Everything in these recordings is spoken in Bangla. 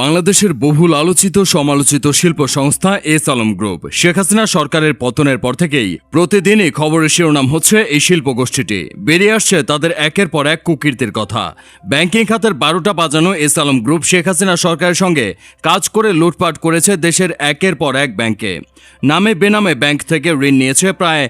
বাংলাদেশের বহুল আলোচিত সমালোচিত শিল্প সংস্থা এস আলম গ্রুপ। শেখ হাসিনা সরকারের পতনের পর থেকেই প্রতিদিনই খবরের শিরোনাম হচ্ছে এই শিল্প গোষ্ঠীটি বেরিয়ে আসছে তাদের একের পর এক কুকীর্তির কথা। ব্যাংকিং খাতের বারোটা বাজানো এস আলম গ্রুপ শেখ হাসিনা সরকারের সঙ্গে কাজ করে লুটপাট করেছে দেশের একের পর এক ব্যাংকে। নামে বেনামে ব্যাংক থেকে ঋণ নিয়েছে প্রায়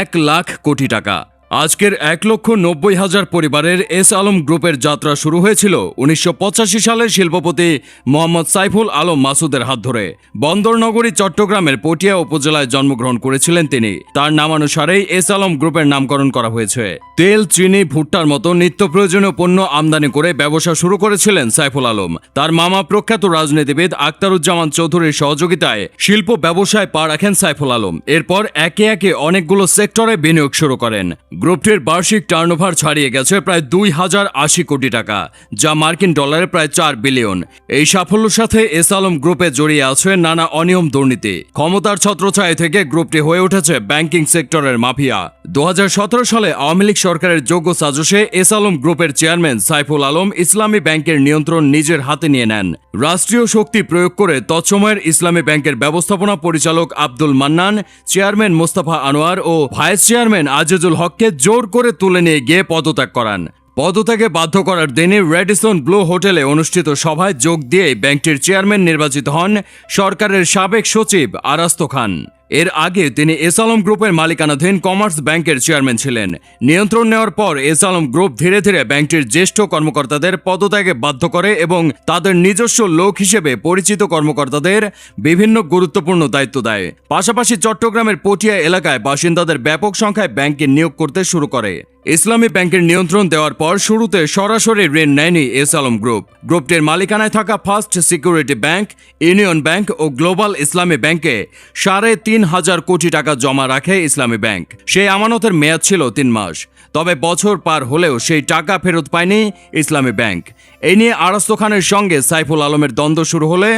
এক লাখ কোটি টাকা। আজকের এক লক্ষ নব্বই হাজার পরিবারের এস আলম গ্রুপের যাত্রা শুরু হয়েছিল উনিশশো পঁচাশি সালের শিল্পপতি মোহাম্মদ সাইফুল আলম মাসুদের হাত ধরে। বন্দরনগরী, চট্টগ্রামের পটিয়া উপজেলায় জন্মগ্রহণ করেছিলেন তিনি। তার নামানুসারেই এস আলম গ্রুপের নামকরণ করা হয়েছে। তেল, চিনি, ভুট্টার মতো নিত্য প্রয়োজনীয় পণ্য আমদানি করে ব্যবসা শুরু করেছিলেন সাইফুল আলম। তার মামা প্রখ্যাত রাজনীতিবিদ আক্তারুজ্জামান চৌধুরীর সহযোগিতায় শিল্প ব্যবসায় পা রাখেন সাইফুল আলম। এরপর একে একে অনেকগুলো সেক্টরে বিনিয়োগ শুরু করেন। গ্রুপটির বার্ষিক টার্নওভার ছাড়িয়ে গেছে প্রায় দুই হাজার আশি কোটি টাকা, যা মার্কিন ডলারে প্রায় চার বিলিয়ন এই সাফল্যের সাথে এস আলম গ্রুপে জড়িয়ে আছে নানা অনিয়ম দুর্নীতি। ক্ষমতার ছত্রছায় থেকে গ্রুপটি হয়ে উঠেছে ব্যাংকিং সেক্টরের মাফিয়া। দু হাজার সতেরো সালে আওয়ামী লীগ সরকারের যোগ্য সাজসে এস আলম গ্রুপের চেয়ারম্যান সাইফুল আলম ইসলামী ব্যাংকের নিয়ন্ত্রণ নিজের হাতে নিয়ে নেন। রাষ্ট্রীয় শক্তি প্রয়োগ করে তৎসময়ের ইসলামী ব্যাংকের ব্যবস্থাপনা পরিচালক আব্দুল মান্নান, চেয়ারম্যান মোস্তাফা আনোয়ার ও ভাইস চেয়ারম্যান আজিজুল হককে জোর করে তুলে নিয়ে গিয়ে পদত্যাগ করান। পদত্যাগে বাধ্য করার দিনে রেডিসন ব্লু হোটেলে অনুষ্ঠিত সভায় যোগ দিয়ে ব্যাংকটির চেয়ারম্যান নির্বাচিত হন সরকারের সাবেক সচিব আরাস্ত খান। এর আগে তিনি এস আলম গ্রুপের মালিকানাধীন কমার্স ব্যাংকের চেয়ারম্যান ছিলেন। নিয়ন্ত্রণ নেওয়ার পর এস আলম গ্রুপ ধীরে ধীরে ব্যাংকটির জ্যেষ্ঠ কর্মকর্তাদের পদত্যাগে বাধ্য করে এবং তাদের নিজস্ব লোক হিসেবে পরিচিত কর্মকর্তাদের বিভিন্ন গুরুত্বপূর্ণ দায়িত্ব দেয়। পাশাপাশি চট্টগ্রামের পটিয়া এলাকায় বাসিন্দাদের ব্যাপক সংখ্যায় ব্যাংকে নিয়োগ করতে শুরু করে। ইসলামী ব্যাংকের নিয়ন্ত্রণ দেওয়ার পর শুরুতে সরাসরি ঋণ নেয়নি এস আলম গ্রুপ। গ্রুপটির মালিকানায় থাকা first security bank, union bank ও গ্লোবাল ইসলামী ব্যাংকে সাড়ে তিন হাজার কোটি টাকা জমা রাখে ইসলামী ব্যাংক। সেই আমানতের মেয়াদ ছিল তিন মাস। তবে বছর পার হলেও সেই টাকা ফেরত পায়নি ইসলামী ব্যাংক। এই নিয়ে আরাস্ত খানের সঙ্গে সাইফুল আলমের দ্বন্দ্ব শুরু হলে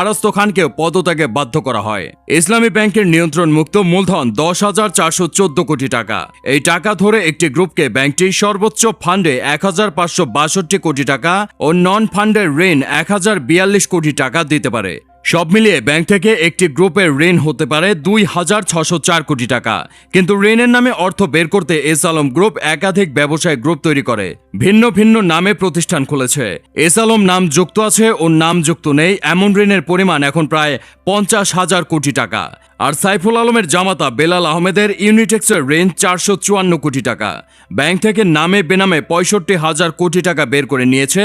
আরাস্ত খানকে পদত্যাগে বাধ্য করা হয়। ইসলামী ব্যাংকের নিয়ন্ত্রণ মুক্ত মূলধন দশ হাজার চারশো কোটি টাকা। এই টাকা ধরে একটি গ্রুপকে ব্যাংকটি সর্বোচ্চ ফান্ডে এক হাজার পাঁচশো বাষট্টি কোটি টাকা ও নন ফান্ডের ঋণ এক হাজার বিয়াল্লিশ কোটি টাকা দিতে পারে। সব মিলিয়ে ব্যাংক থেকে একটি গ্রুপের ঋণ হতে পারে দুই হাজার ছশো চার কোটি টাকা। কিন্তু ঋণের নামে অর্থ বের করতে এস আলম গ্রুপ একাধিক ব্যবসায় গ্রুপ তৈরি করে। ভিন্ন ভিন্ন নামে প্রতিষ্ঠান খুলেছে। এস আলম নাম যুক্ত আছে ও নাম যুক্ত নেই, এমন ঋণের পরিমাণ এখন প্রায় পঞ্চাশ হাজার কোটি টাকা। আর সাইফুল আলমের জামাতা বেলাল আহমেদের ইউনিটেক্সের রেঞ্জ চারশো চুয়ান্ন কোটি টাকা। ব্যাংক থেকে নামে বেনামে পঁয়ষট্টি হাজার কোটি টাকা বের করে নিয়েছে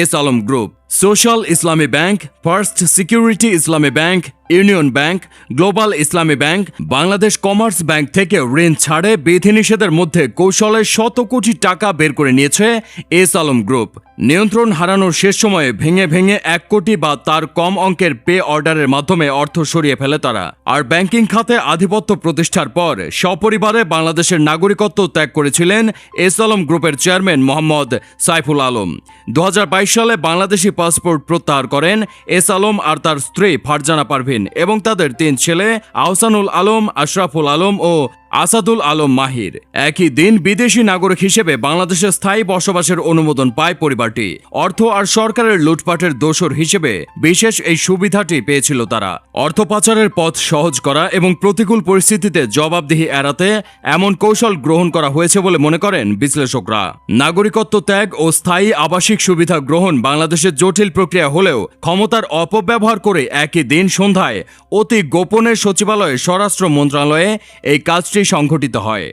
S Alam group. Social Islami bank, first security Islami bank union bank, global Islami bank, Bangladesh commerce bank থেকে ঋণ ছাড়ে বিধিনিষেধের মধ্যে কৌশলে শত কোটি টাকা বের করে নিয়েছে এস আলম গ্রুপ। নিয়ন্ত্রণ হারানোর শেষ সময়ে ভেঙে ভেঙে এক কোটি বা তার কম অঙ্কের পে অর্ডারের মাধ্যমে অর্থ সরিয়ে ফেলে তারা। আর ব্যাংকিং খাতে আধিপত্য প্রতিষ্ঠার পর সপরিবারে বাংলাদেশের নাগরিকত্ব ত্যাগ করেছিলেন এস আলম গ্রুপের চেয়ারম্যান মোহাম্মদ সাইফুল আলম। দু হাজার বাইশ সালে বাংলাদেশি পাসপোর্ট প্রত্যাহার করেন এস আলম আর তার স্ত্রী ফারজানা পারভিন। এবং তাদের তিন ছেলে আহসানুল আলম আশরাফুল আলম ও আসাদুল আলম মাহির একই দিন বিদেশি নাগরিক হিসেবে বাংলাদেশে স্থায়ী বসবাসের অনুমোদন পায় পরিবারটি। অর্থ আর সরকারের লুটপাটের দোসর হিসেবে বিশেষ এই সুবিধাটি পেয়েছিল তারা। অর্থ পাচারের পথ সহজ করা এবং প্রতিকূল পরিস্থিতিতে জবাবদিহি এড়াতে এমন কৌশল গ্রহণ করা হয়েছে বলে মনে করেন বিশ্লেষকরা। নাগরিকত্ব ত্যাগ ও স্থায়ী আবাসিক সুবিধা গ্রহণ বাংলাদেশের জটিল প্রক্রিয়া হলেও ক্ষমতার অপব্যবহার করে একই দিন সন্ধ্যায় অতি গোপনে সচিবালয়ে স্বরাষ্ট্র মন্ত্রণালয়ে এই কাজটি সংঘটিত হয়।